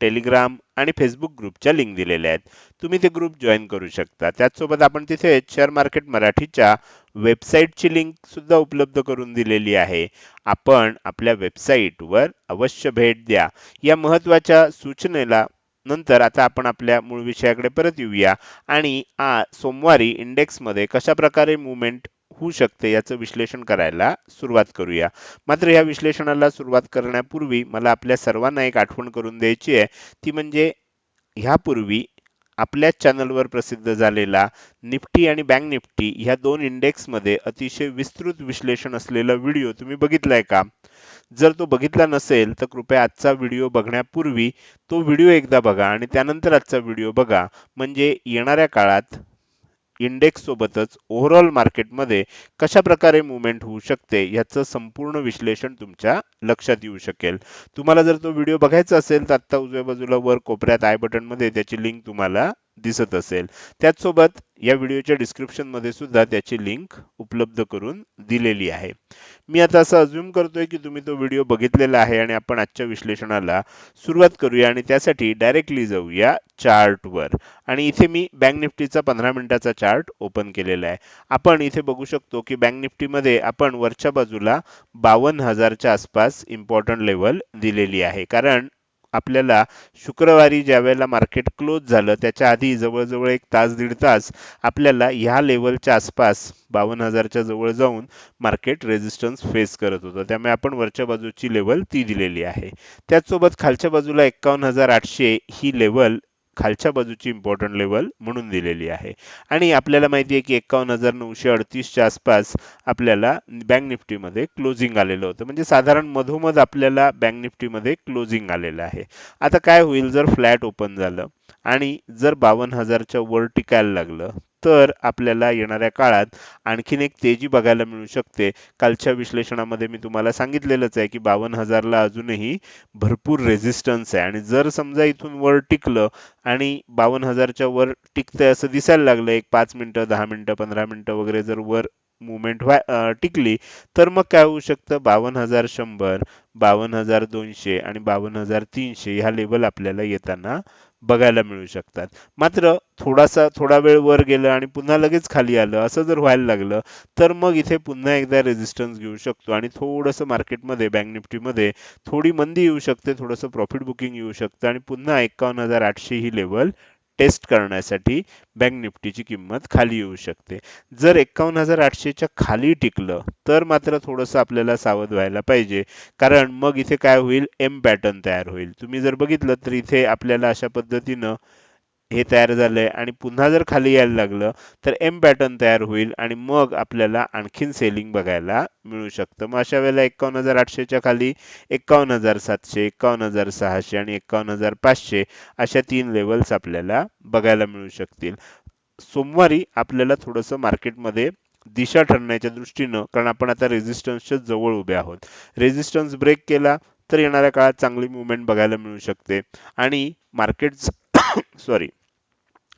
Telegram आणि Facebook ग्रुपच्या link दिलेल्या आहेत. तुम्ही ते ग्रुप जॉईन करू शकता. त्याचसोबत आपण तिथे शेअर मार्केट मराठीच्या वेबसाईटची लिंक सुद्धा उपलब्ध करून दिलेली आहे. आपण आपल्या वेबसाईटवर अवश्य भेट द्या. या महत्त्वाच्या सूचनेला नंतर आता आपण आपल्या मूळ विषयाकडे परत येऊया. आणि आ सोमवारी इंडेक्समध्ये कशा प्रकारे मुवमेंट होऊ शकते याचं विश्लेषण करायला सुरुवात करूया. मात्र या विश्लेषणाला सुरुवात करण्यापूर्वी मला आपल्या सर्वांना एक आठवण करून द्यायची आहे. ती म्हणजे ह्यापूर्वी आपल्या चॅनलवर प्रसिद्ध झालेला निफ्टी आणि बँक निफ्टी ह्या दोन इंडेक्समध्ये अतिशय विस्तृत विश्लेषण असलेला व्हिडिओ तुम्ही बघितलाय का? जर तो बघितला नसेल तर कृपया आजचा व्हिडिओ बघण्यापूर्वी तो व्हिडिओ एकदा बघा आणि त्यानंतर आजचा व्हिडिओ बघा. म्हणजे येणाऱ्या काळात इंडेक्स सोबतच ओव्हरऑल मार्केटमध्ये कशा प्रकारे मुवमेंट होऊ शकते याचं संपूर्ण विश्लेषण तुमच्या लक्षात येऊ शकेल. तुम्हाला जर तो व्हिडिओ बघायचा असेल तर आता उजव्या बाजूला वर कोपऱ्यात आय बटनमध्ये त्याची लिंक तुम्हाला दिसत असेल. त्याचसोबत या व्हिडिओच्या डिस्क्रिप्शनमध्ये सुद्धा त्याची लिंक उपलब्ध करून दिलेली आहे. मी आता असं अज्युम करतोय की तुम्ही तो व्हिडिओ बघितलेला आहे आणि आपण आजच्या विश्लेषणाला सुरुवात करूया आणि त्यासाठी डायरेक्टली जाऊया चार्टवर आणि इथे मी बँक निफ्टीचा पंधरा मिनिटाचा चार्ट ओपन केलेला आहे. आपण इथे बघू शकतो की बँक निफ्टीमध्ये आपण वरच्या बाजूला बावन्न हजारच्या आसपास इम्पॉर्टंट लेवल दिलेली आहे. कारण आपल्याला शुक्रवारी ज्या वेळेला मार्केट क्लोज झालं त्याच्या आधी जवळजवळ एक तास दीड तास आपल्याला ह्या लेवलच्या आसपास बावन्न हजारच्या जवळ जाऊन मार्केट रेजिस्टन्स फेस करत होतं. त्यामुळे आपण वरच्या बाजूची लेवल ती दिलेली आहे. त्याचसोबत खालच्या बाजूला एक्कावन्न हजार आठशे ही लेवल खालच्या बाजूची इम्पॉर्टंट लेवल म्हणून दिलेली आहे. आणि आपल्याला माहिती आहे की एकावन्न हजार नऊशे अडतीसच्या आसपास आपल्याला बँक निफ्टीमध्ये क्लोजिंग आलेलं होतं. म्हणजे साधारण मधोमध आपल्याला बँक निफ्टीमध्ये क्लोजिंग आलेलं आहे. आता काय होईल? जर फ्लॅट ओपन झालं आणि जर बावन्न हजारच्या वर टिकायला लागलं तर आपल्याला येणाऱ्या काळात आणखीन एक तेजी बघायला मिळू शकते. कालच्या विश्लेषणामध्ये मी तुम्हाला सांगितलेलंच आहे की बावन्न हजारला अजूनही भरपूर रेझिस्टन्स आहे. आणि जर समजा इथून वर टिकलं आणि बावन्न हजारच्या वर टिकतंय असं दिसायला लागलं एक पाच मिनटं दहा मिनटं पंधरा मिनटं वगैरे जर वर मुवमेंट व्हाय टिकली तर मग काय होऊ शकतं? बावन्न हजार शंभर बावन्न हजार दोनशे आणि बावन्न हजार तीनशे ह्या लेवल आपल्याला येताना बघायला मिळू शकतात. मात्र थोडासा थोडा वेळ वर गेलं आणि पुन्हा लगेच खाली आलं असं जर व्हायला लागलं तर मग इथे पुन्हा एकदा रेजिस्टन्स घेऊ शकतो. आणि थोडंसं मार्केटमध्ये बँक निफ्टीमध्ये थोडी मंदी येऊ शकते थोडंसं प्रॉफिट बुकिंग येऊ शकतं आणि पुन्हा एकावन्न हजार आठशे ही लेवल टेस्ट करण्यासाठी बँक निफ्टीची किंमत खाली येऊ शकते. जर एकावन्न हजार आठशेच्या खाली टिकलं तर मात्र थोडंसं आपल्याला सावध व्हायला पाहिजे. कारण मग इथे काय होईल? एम पॅटर्न तयार होईल. तुम्ही जर बघितलं तर इथे आपल्याला अशा पद्धतीनं हे तयार झालंय आणि पुन्हा जर खाली यायला लागलं तर एम पॅटर्न तयार होईल आणि मग आपल्याला आणखीन सेलिंग बघायला मिळू शकतं. मग अशा वेळेला एकावन्न हजार आठशेच्या खाली एकावन्न हजार सातशे एकावन्न हजार सहाशे आणि एकावन्न हजार पाचशे अशा तीन लेवल्स आपल्याला बघायला मिळू शकतील. सोमवारी आपल्याला थोडंसं मार्केटमध्ये दिशा ठरण्याच्या दृष्टीनं कारण आपण आता रेझिस्टन्सच्या जवळ उभे आहोत. रेझिस्टन्स ब्रेक केला तर येणाऱ्या काळात चांगली मुवमेंट बघायला मिळू शकते. आणि मार्केट सॉरी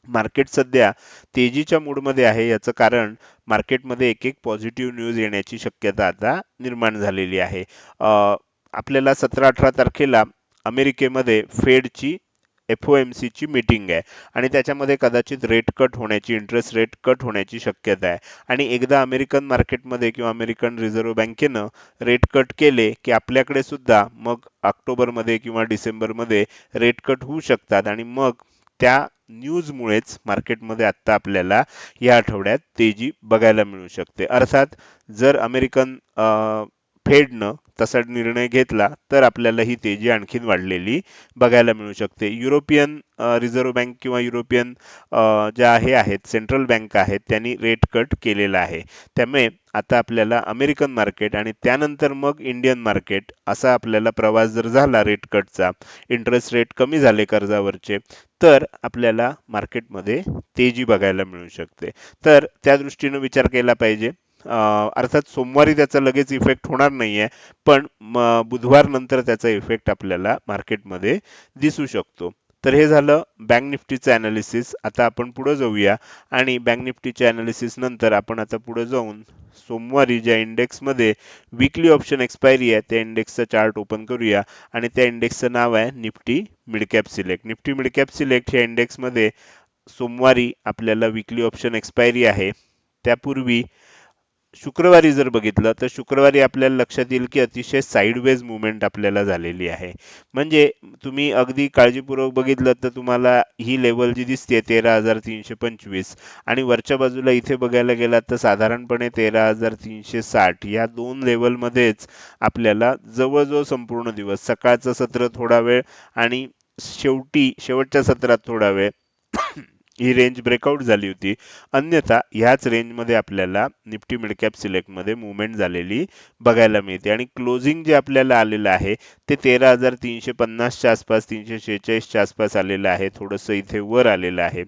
मार्केट सध्या तेजीच्या मूडमध्ये आहे. याचं कारण मार्केटमध्ये एक एक पॉझिटिव्ह न्यूज येण्याची शक्यता आता निर्माण झालेली आहे. आपल्याला सतरा अठरा तारखेला अमेरिकेमध्ये फेडची एफ ओ एम सीची मीटिंग आहे. आणि त्याच्यामध्ये कदाचित रेट कट होण्याची इंटरेस्ट रेट कट होण्याची शक्यता आहे. आणि एकदा अमेरिकन मार्केटमध्ये किंवा अमेरिकन रिझर्व्ह बँकेनं रेट कट केले की आपल्याकडे सुद्धा मग ऑक्टोबरमध्ये किंवा डिसेंबरमध्ये रेट कट होऊ शकतात. आणि मग त्या न्यूजमुळेच मार्केटमध्ये आत्ता आपल्याला या आठवड्यात तेजी बघायला मिळू शकते. अर्थात जर अमेरिकन फेडनं तसा निर्णय घेतला तर आपल्याला ही तेजी आणखीन वाढलेली बघायला मिळू शकते. युरोपियन रिझर्व्ह बँक किंवा युरोपियन ज्या हे आहेत सेंट्रल बँक आहेत त्यांनी रेट कट केलेला आहे. त्यामुळे आता आपल्याला अमेरिकन मार्केट आणि त्यानंतर मग इंडियन मार्केट असा आपल्याला प्रवास जर झाला रेट कटचा इंटरेस्ट रेट कमी झाले कर्जावरचे तर आपल्याला मार्केटमध्ये तेजी बघायला मिळू शकते. तर त्या दृष्टीनं विचार केला पाहिजे. अर्थात सोमवारी त्याचा लगेच इफेक्ट होणार नाहीये पण बुधवार नंतर त्याचा इफेक्ट आपल्याला मार्केटमध्ये दिसू शकतो. तर हे झालं बँक निफ्टीचं अनालिसिस आता आपण पुढे जाऊया आणि बँक निफ्टीच्या अनालिसिस नंतर आपण आता पुढे जाऊन सोमवारी ज्या इंडेक्समध्ये विकली ऑप्शन एक्सपायरी आहे त्या इंडेक्सचा चार्ट ओपन करूया आणि त्या इंडेक्सचं नाव आहे Nifty midcap select Nifty midcap select ह्या इंडेक्समध्ये सोमवारी आपल्याला विकली ऑप्शन एक्सपायरी आहे. त्यापूर्वी शुक्रवारी जर बघितलं तर शुक्रवारी आपल्याला लक्षात येईल की अतिशय साईडवेज मुवमेंट आपल्याला झालेली आहे. म्हणजे तुम्ही अगदी काळजीपूर्वक बघितलं तर तुम्हाला ही लेवल जी दिसते तेरा हजार तीनशे पंचवीस. आणि वरच्या बाजूला इथे बघायला गेलात तर साधारणपणे तेरा हजार तीनशे साठ. या दोन लेवलमध्येच आपल्याला जवळजवळ संपूर्ण दिवस सकाळचं सत्र थोडा वेळ आणि शेवटी शेवटच्या सत्रात थोडा वेळ ही रेंज ब्रेकआउट झाली होती. अन्यथा ह्याच रेंजमध्ये आपल्याला निफ्टी मिडकॅप सिलेक्टमध्ये मुवमेंट झालेली बघायला मिळते. आणि क्लोजिंग जे आपल्याला आलेलं आहे ते तेरा हजार तीनशे पन्नासच्या आसपास तीनशे शेहेचाळीसच्या आसपास आलेलं आहे. थोडंसं इथे वर आलेलं आहे.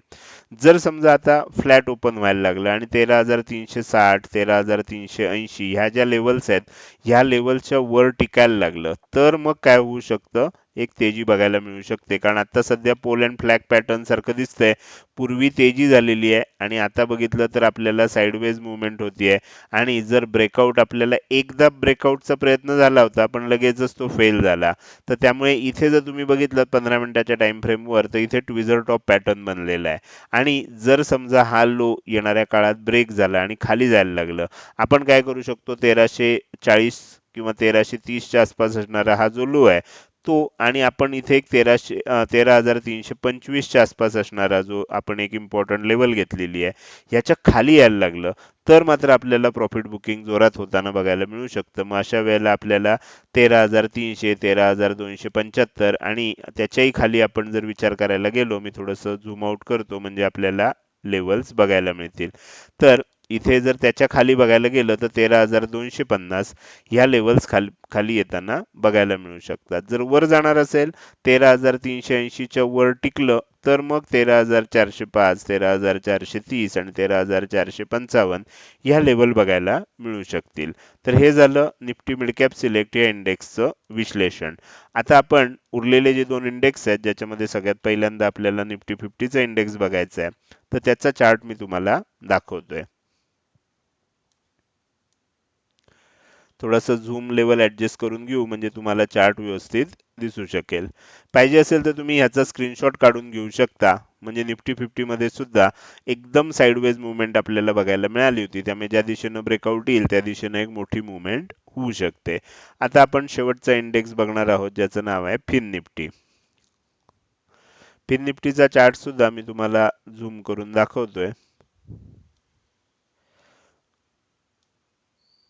जर समजा आता फ्लॅट ओपन व्हायला लागलं आणि तेरा हजार तीनशे साठ तेरा हजार तीनशे ऐंशी ह्या ज्या लेवल्स आहेत ह्या लेवलच्या वर टिकायला लागलं तर मग काय होऊ शकतं? एक तेजी बघायला मिळू शकते. कारण आता सध्या पोल अँड फ्लॅग पॅटर्न सारखं दिसतंय. पूर्वी तेजी झालेली आहे आणि आता बघितलं तर आपल्याला साईडवेज मुवमेंट होतीये. आणि जर ब्रेकआउट आपल्याला एकदा ब्रेकआउटचा प्रयत्न झाला होता पण लगेचच तो फेल झाला. तर त्यामुळे इथे जर तुम्ही बघितलं पंधरा मिनिटाच्या टाइम फ्रेमवर तर इथे ट्विझर टॉप पॅटर्न बनलेला आहे. आणि जर समजा हा लो येणाऱ्या काळात ब्रेक झाला आणि खाली जायला लागलं आपण काय करू शकतो? तेराशे चाळीस किंवा तेराशे तीसच्या आसपास असणारा हा जो लो आहे तो आणि आपण इथे एक तेराशे तेरा हजार तीनशे पंचवीसच्या आसपास असणारा जो आपण एक इम्पॉर्टंट लेवल घेतलेली आहे याच्या खाली यायला लागलं. तर मात्र आपल्याला प्रॉफिट बुकिंग जोरात होताना बघायला मिळू शकतं. मग अशा वेळेला आपल्याला तेरा हजार तीनशे तेरा हजार दोनशे पंच्याहत्तर आणि त्याच्याही खाली आपण जर विचार करायला गेलो मी थोडंसं झूम आउट करतो म्हणजे आपल्याला लेवल्स बघायला मिळतील. तर इथे जर त्याच्याखाली बघायला गेलं तर तेरा हजार दोनशे पन्नास ह्या लेवल्स खाली खाली येताना बघायला मिळू शकतात. जर वर जाणार असेल तेरा हजार तीनशे ऐंशीच्या वर टिकलं तर मग तेरा हजार चारशे पाच तेरा हजार चारशे तीस आणि तेरा हजार चारशे पंचावन्न ह्या लेवल बघायला मिळू शकतील. तर हे झालं निफ्टी मिडकॅप सिलेक्ट या इंडेक्सचं विश्लेषण. आता आपण उरलेले जे दोन इंडेक्स आहेत ज्याच्यामध्ये सगळ्यात पहिल्यांदा आपल्याला निफ्टी फिफ्टीचा इंडेक्स बघायचा आहे तर त्याचा चार्ट मी तुम्हाला दाखवतोय. थोडासा झूम लेवल ॲडजस्ट करून घेऊ म्हणजे तुम्हाला चार्ट व्यवस्थित दिसू शकेल. पाहिजे असेल तर तुम्ही ह्याचा स्क्रीनशॉट काढून घेऊ शकता. म्हणजे निफ्टी फिफ्टी मध्ये सुद्धा एकदम साईडवेज मुवमेंट आपल्याला बघायला मिळाली होती. त्यामुळे ज्या दिशेनं ब्रेकआउट येईल त्या दिशेनं एक मोठी मुवमेंट होऊ शकते. आता आपण शेवटचा इंडेक्स बघणार आहोत ज्याचं नाव आहे फिन निफ्टी. फिन निफ्टीचा चार्ट सुद्धा मी तुम्हाला झूम करून दाखवतोय.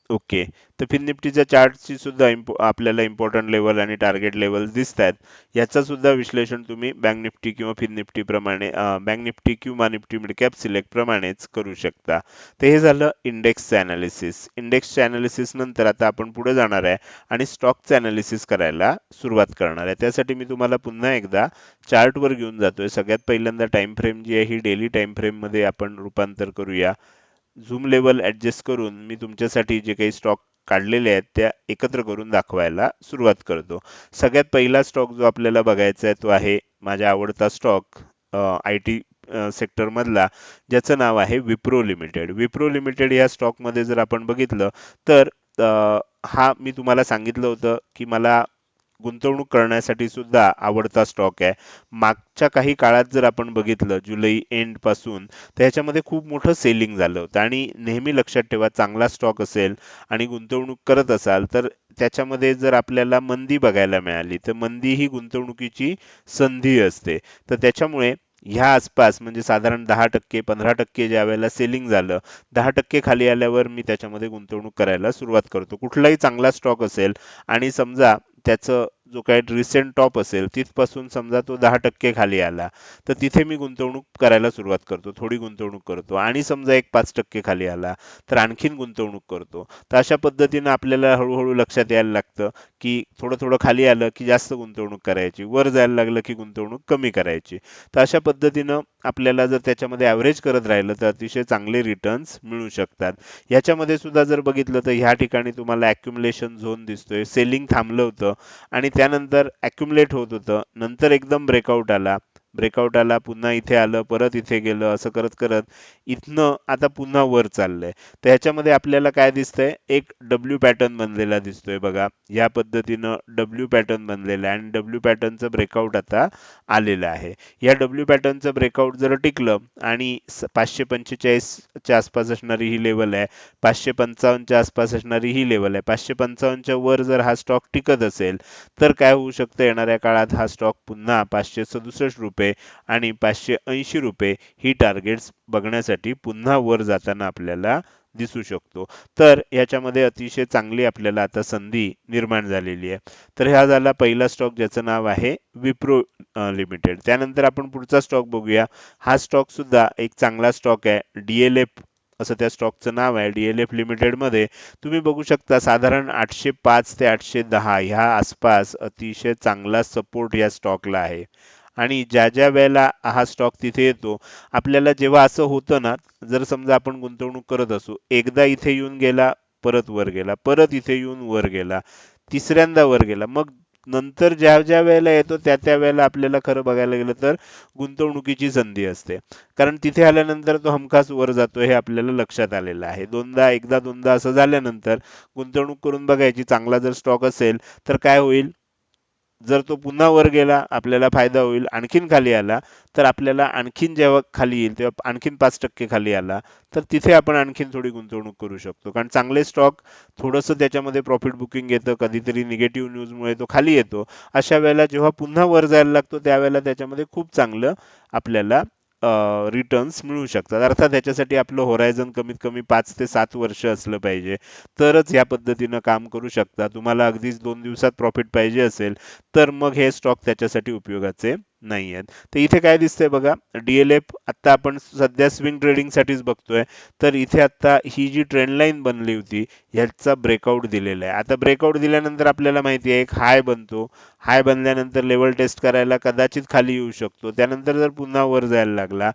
ओके. तर फिन निफ्टीच्या चार्टची सुद्धा इम्पो आपल्याला इम्पॉर्टंट लेवल आणि टार्गेट लेवल दिसत आहेत याचं सुद्धा विश्लेषण तुम्ही बँक निफ्टी किंवा फिर निफ्टीप्रमाणे बँक निफ्टी किंवा निफ्टी मिड सिलेक्टप्रमाणेच सिलेक्ट प्रमाणेच करू शकता. तर हे झालं इंडेक्सचं अनालिसिस इंडेक्सच्या अनालिसिस नंतर आता आपण पुढे जाणार आहे आणि स्टॉकचं अनालिसिस करायला सुरुवात करणार आहे. त्यासाठी मी तुम्हाला पुन्हा एकदा चार्टवर घेऊन जातोय. सगळ्यात पहिल्यांदा टाइम फ्रेम जी आहे ही डेली टाइम फ्रेममध्ये आपण रूपांतर करूया. झूम लेवल ॲडजस्ट करून मी तुमच्यासाठी जे काही स्टॉक काढलेले आहेत त्या एकत्र करून दाखवायला सुरुवात करतो. सगळ्यात पहिला स्टॉक जो आपल्याला बघायचा आहे तो आहे माझा आवडता स्टॉक आय टी सेक्टरमधला ज्याचं नाव आहे विप्रो लिमिटेड विप्रो लिमिटेड या स्टॉकमध्ये जर आपण बघितलं तर हा मी तुम्हाला सांगितलं होतं की मला गुंतवणूक करण्यासाठी सुद्धा आवडता स्टॉक आहे. मागच्या काही काळात जर आपण बघितलं जुलै एंडपासून तर ह्याच्यामध्ये खूप मोठं सेलिंग झालं होतं. आणि नेहमी लक्षात ठेवा चांगला स्टॉक असेल आणि गुंतवणूक करत असाल तर त्याच्यामध्ये जर आपल्याला मंदी बघायला मिळाली तर मंदी ही गुंतवणुकीची संधी असते. तर त्याच्यामुळे ह्या आसपास म्हणजे साधारण दहा टक्के पंधरा टक्के ज्या वेळेला सेलिंग झालं दहा टक्के खाली आल्यावर मी त्याच्यामध्ये गुंतवणूक करायला सुरुवात करतो. कुठलाही चांगला स्टॉक असेल आणि समजा त्याचं जो काय रिसेंट टॉप असेल तिथपासून समजा तो दहा टक्के खाली आला तर तिथे मी गुंतवणूक करायला सुरुवात करतो थोडी गुंतवणूक करतो. आणि समजा एक पाच टक्के खाली आला तर आणखीन गुंतवणूक करतो. तर अशा पद्धतीनं आपल्याला हळूहळू लक्षात यायला लागतं की थोडं थोडं खाली आलं की जास्त गुंतवणूक करायची वर जायला लागलं की गुंतवणूक कमी करायची. तर अशा पद्धतीनं आपल्याला जर त्याच्यामध्ये ॲव्हरेज करत राहिलं तर अतिशय चांगले रिटर्न्स मिळू शकतात. याच्यामध्ये सुद्धा जर बघितलं तर ह्या ठिकाणी तुम्हाला ॲक्युम्युलेशन झोन दिसतोय सेलिंग थांबलं होतं. आणि त्यानंतर ॲक्युमुलेट होत होतं. नंतर एकदम ब्रेकआउट आला. ब्रेकआउट आला पुन्हा इथे आलं परत इथे गेलं असं करत करत इथनं आता पुन्हा वर चाललंय. तर ह्याच्यामध्ये आपल्याला काय दिसतंय? एक डब्ल्यू पॅटर्न बनलेला दिसतोय बघा. या पद्धतीनं डब्ल्यू पॅटर्न बनलेला आहे आणि डब्ल्यू पॅटर्नचं ब्रेकआउट आता आलेलं आहे. या डब्ल्यू पॅटर्नचं ब्रेकआउट जर टिकलं आणि पाचशे पंचेचाळीसच्या आसपास असणारी ही लेवल आहे पाचशे पंचावन्नच्या आसपास असणारी ही लेवल आहे पाचशे पंचावन्नच्या वर जर हा स्टॉक टिकत असेल तर काय होऊ शकतं? येणाऱ्या काळात हा स्टॉक पुन्हा पाचशे सदुसष्ट रुपये आणि पाचशे ऐंशी रुपये ही टार्गेट्स बघण्यासाठी पुन्हा वर जाताना आपल्याला दिसू शकतो. तर याच्यामध्ये अतिशय चांगली आपल्याला आता संधी निर्माण झालेली आहे. तर हा झाला पहिला स्टॉक ज्याचं नाव आहे विप्रो लिमिटेड. त्यानंतर आपण पुढचा स्टॉक बघूया. हा स्टॉक सुद्धा एक चांगला स्टॉक आहे. डीएलएफ असं त्या स्टॉकचं नाव आहे. डीएलएफ लिमिटेडमध्ये तुम्ही बघू शकता साधारण आठशे पाच ते आठशे दहा ह्या आसपास अतिशय चांगला सपोर्ट या स्टॉकला आहे. आणि ज्या ज्या वेळेला हा स्टॉक तिथे येतो आपल्याला जेव्हा असं होतं ना जर समजा आपण गुंतवणूक करत असू एकदा इथे येऊन गेला परत वर गेला परत इथे येऊन वर गेला तिसऱ्यांदा वर गेला मग नंतर ज्या ज्या वेळेला येतो त्या त्या वेळेला आपल्याला खरं बघायला गेलं तर गुंतवणुकीची संधी असते. कारण तिथे आल्यानंतर तो हमखास वर जातो हे आपल्याला लक्षात आलेलं आहे. दोनदा एकदा दोनदा असं झाल्यानंतर गुंतवणूक करून बघायची चांगला जर स्टॉक असेल तर काय होईल? जर तो पुन्हा वर गेला आपल्याला फायदा होईल आणखीन खाली आला तर आपल्याला आणखीन जेव्हा खाली येईल तेव्हा आणखीन पाच टक्के खाली आला तर तिथे आपण आणखीन थोडी गुंतवणूक करू शकतो. कारण चांगले स्टॉक थोडंसं त्याच्यामध्ये प्रॉफिट बुकिंग येतं कधीतरी निगेटिव्ह न्यूजमुळे तो खाली येतो. अशा वेळेला जेव्हा पुन्हा वर जायला लागतो त्यावेळेला त्याच्यामध्ये खूप चांगलं आपल्याला रिटर्न्स मिळू शकतात. अर्थात ह्याच्यासाठी आपलं होरायझन कमीत कमी पाच ते सात वर्ष असलं पाहिजे. तरच या पद्धतीनं काम करू शकता. तुम्हाला अगदीच दोन दिवसात प्रॉफिट पाहिजे असेल तर मग हे स्टॉक त्याच्यासाठी उपयोगाचे नाही आहेत. तर इथे काय दिसतंय बघा डीएलएफ आता आपण सध्या स्विंग ट्रेडिंग साठीच बघतोय. तर इथे आता ही जी ट्रेंड लाईन बनली होती ह्याचा ब्रेकआउट दिलेला आहे. आता ब्रेकआउट दिल्यानंतर आपल्याला माहिती आहे एक हाय बनतो. हाय बनल्यानंतर लेवल टेस्ट करायला कदाचित खाली येऊ शकतो. त्यानंतर जर पुन्हा वर जायला लागला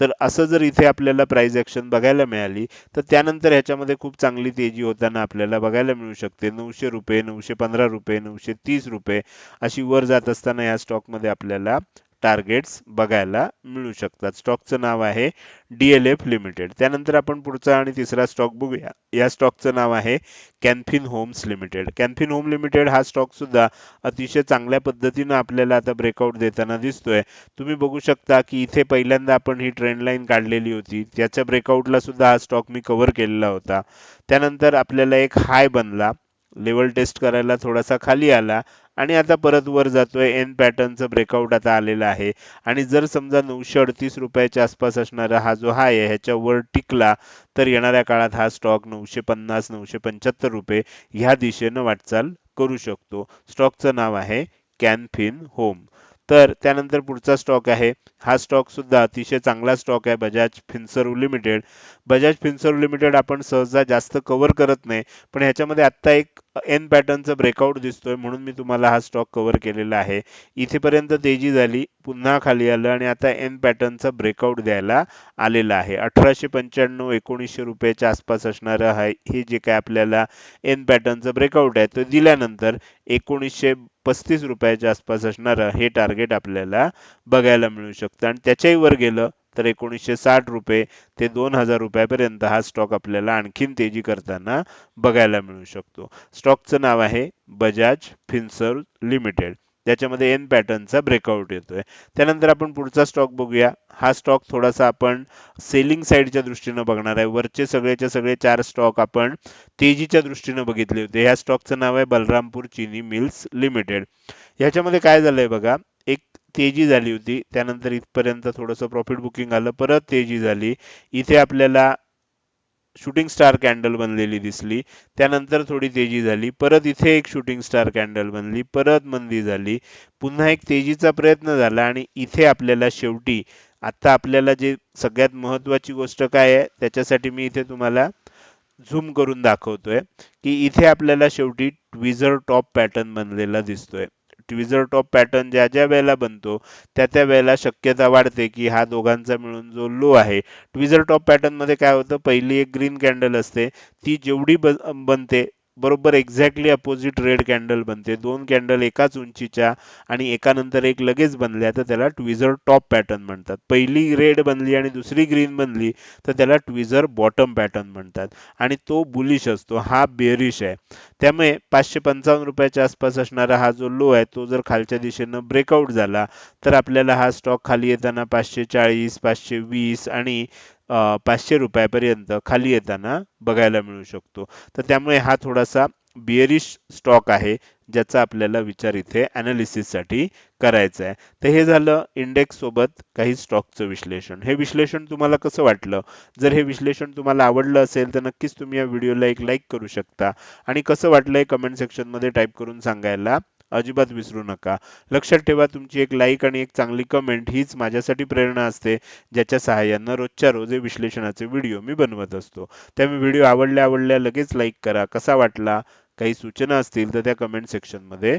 तर असं जर इथे आपल्याला प्राईज ऍक्शन बघायला मिळाली तर त्यानंतर ह्याच्यामध्ये खूप चांगली तेजी होताना आपल्याला बघायला मिळू शकते. नऊशे रुपये नऊशे पंधरा रुपये नऊशे तीस रुपये अशी वर जात असताना या स्टॉकमध्ये आपल्याला टार्गेट्स बघायला मिळू शकतात. स्टॉकचं नाव आहे डीएलएफ लिमिटेड त्यानंतर आपण पुढचा आणि तिसरा स्टॉक बघूया. या स्टॉकचं नाव आहे Can Fin homes limited Can Fin home limited हा स्टॉक सुद्धा अतिशय चांगल्या पद्धतीनं आपल्याला आता ब्रेकआउट देताना दिसतोय. तुम्ही बघू शकता की इथे पहिल्यांदा आपण ही ट्रेंड लाईन काढलेली होती. त्याच्या ब्रेकआउटला सुद्धा हा स्टॉक मी कव्हर केलेला होता. त्यानंतर आपल्याला एक हाय बनला. लेवल टेस्ट करायला थोडासा खाली आला. आणि आता परत वर जातोय. एन पॅटर्नचं ब्रेकआउट आता आलेलं आहे. आणि जर समजा नऊशे अडतीस रुपयाच्या आसपास असणारा हा जो हाय आहे ह्याच्यावर टिकला तर येणाऱ्या काळात हा स्टॉक नऊशे पन्नास नऊशे पंच्याहत्तर रुपये ह्या दिशेनं वाटचाल करू शकतो. स्टॉकचं नाव आहे कॅनफिन होम तर त्यानंतर पुढचा स्टॉक आहे. हा स्टॉक सुद्धा अतिशय चांगला स्टॉक आहे Bajaj Finserv limited Bajaj Finserv limited आपण सहसा जास्त कव्हर करत नाही पण ह्याच्यामध्ये आत्ता एक एन पॅटर्नचा ब्रेकआउट दिसतोय म्हणून मी तुम्हाला हा स्टॉक कव्हर केलेला आहे. इथेपर्यंत तेजी झाली पुन्हा खाली आलं आणि आता एन पॅटर्नचा ब्रेकआउट द्यायला आलेला आहे. अठराशे पंच्याण्णव एकोणीसशे रुपयाच्या आसपास असणारं आहे. हे जे काय आपल्याला एन पॅटर्नचं ब्रेकआउट आहे तो दिल्यानंतर एकोणीसशे पस्तीस रुपयाच्या आसपास असणारं हे टार्गेट आपल्याला बघायला मिळू शकतं. आणि त्याच्याही वर गेलं तर एकोणीसशे साठ रुपये ते दोन हजार रुपयापर्यंत हा स्टॉक आपल्याला आणखीन तेजी करताना बघायला मिळू शकतो. स्टॉकचं नाव आहे बजाज फिन्सर लिमिटेड त्याच्यामध्ये एन पॅटर्नचा ब्रेकआउट येतोय. त्यानंतर आपण पुढचा स्टॉक बघूया. हा स्टॉक थोडासा आपण सेलिंग साईडच्या दृष्टीनं बघणार आहे. वरचे सगळेच्या सगळे चार स्टॉक आपण तेजीच्या दृष्टीनं बघितले होते. ह्या स्टॉकचं नाव आहे बलरामपूर चिनी मिल्स लिमिटेड ह्याच्यामध्ये काय झालंय बघा? एक तेजी झाली होती. त्यानंतर इथपर्यंत थोडंसं प्रॉफिट बुकिंग आलं परत तेजी झाली. इथे आपल्याला शूटिंग स्टार कॅन्डल बनलेली दिसली. त्यानंतर थोडी तेजी झाली. परत इथे एक शूटिंग स्टार कॅन्डल बनली. परत मंदी झाली. पुन्हा एक तेजीचा प्रयत्न झाला आणि इथे आपल्याला शेवटी आता आपल्याला जे सगळ्यात महत्वाची गोष्ट काय आहे त्याच्यासाठी मी इथे तुम्हाला झूम करून दाखवतोय की इथे आपल्याला शेवटी ट्विझर टॉप पॅटर्न बनलेला दिसतोय. ट्विझर टॉप पॅटर्न ज्या ज्या वेळेला बनतो त्या त्या वेळेला शक्यता वाढते की हा दोघांचा मिळून जो लो आहे. ट्विझर टॉप पॅटर्नमध्ये काय होतं पहिली एक ग्रीन कॅन्डल असते ती जेवढी बन- बनते बरोबर एक्झॅक्टली अपोजिट रेड कॅन्डल बनते. दोन कॅन्डल एकाच उंचीच्या आणि एकानंतर एक लगेच बनल्या तर त्याला ट्विझर टॉप पॅटर्न म्हणतात. पहिली रेड बनली आणि दुसरी ग्रीन बनली तर त्याला ट्विझर बॉटम पॅटर्न म्हणतात. आणि तो बुलिश असतो. हा बेरिश आहे. त्यामुळे पाचशे पंचावन्न रुपयाच्या आसपास असणारा हा जो लो आहे तो जर खालच्या दिशेनं ब्रेकआउट झाला तर आपल्याला हा स्टॉक खाली येताना पाचशे चाळीस पाचशे वीस आणि पाचशे रुपयापर्यंत खाली येताना बघायला मिळू शकतो. तर त्यामुळे हा थोडासा बिअरिश स्टॉक आहे ज्याचा आपल्याला विचार इथे ॲनालिसिससाठी करायचा आहे. तर हे झालं इंडेक्स सोबत काही स्टॉकचं विश्लेषण. हे विश्लेषण तुम्हाला कसं वाटलं? जर हे विश्लेषण तुम्हाला आवडलं असेल तर नक्कीच तुम्ही या व्हिडिओला एक लाईक करू शकता. आणि कसं वाटलं हे कमेंट सेक्शनमध्ये टाईप करून सांगायला. अजिबात विसरू नका. लक्षात ठेवा तुमची एक लाईक आणि एक चांगली कमेंट हीच माझ्यासाठी प्रेरणा असते ज्याच्या सहाय्यानं रोजच्या रोज हे विश्लेषणाचे व्हिडिओ मी बनवत असतो. त्यामुळे व्हिडिओ आवडल्या आवडल्या लगेच लाईक करा. कसा वाटला? काही सूचना असतील तर त्या कमेंट सेक्शनमध्ये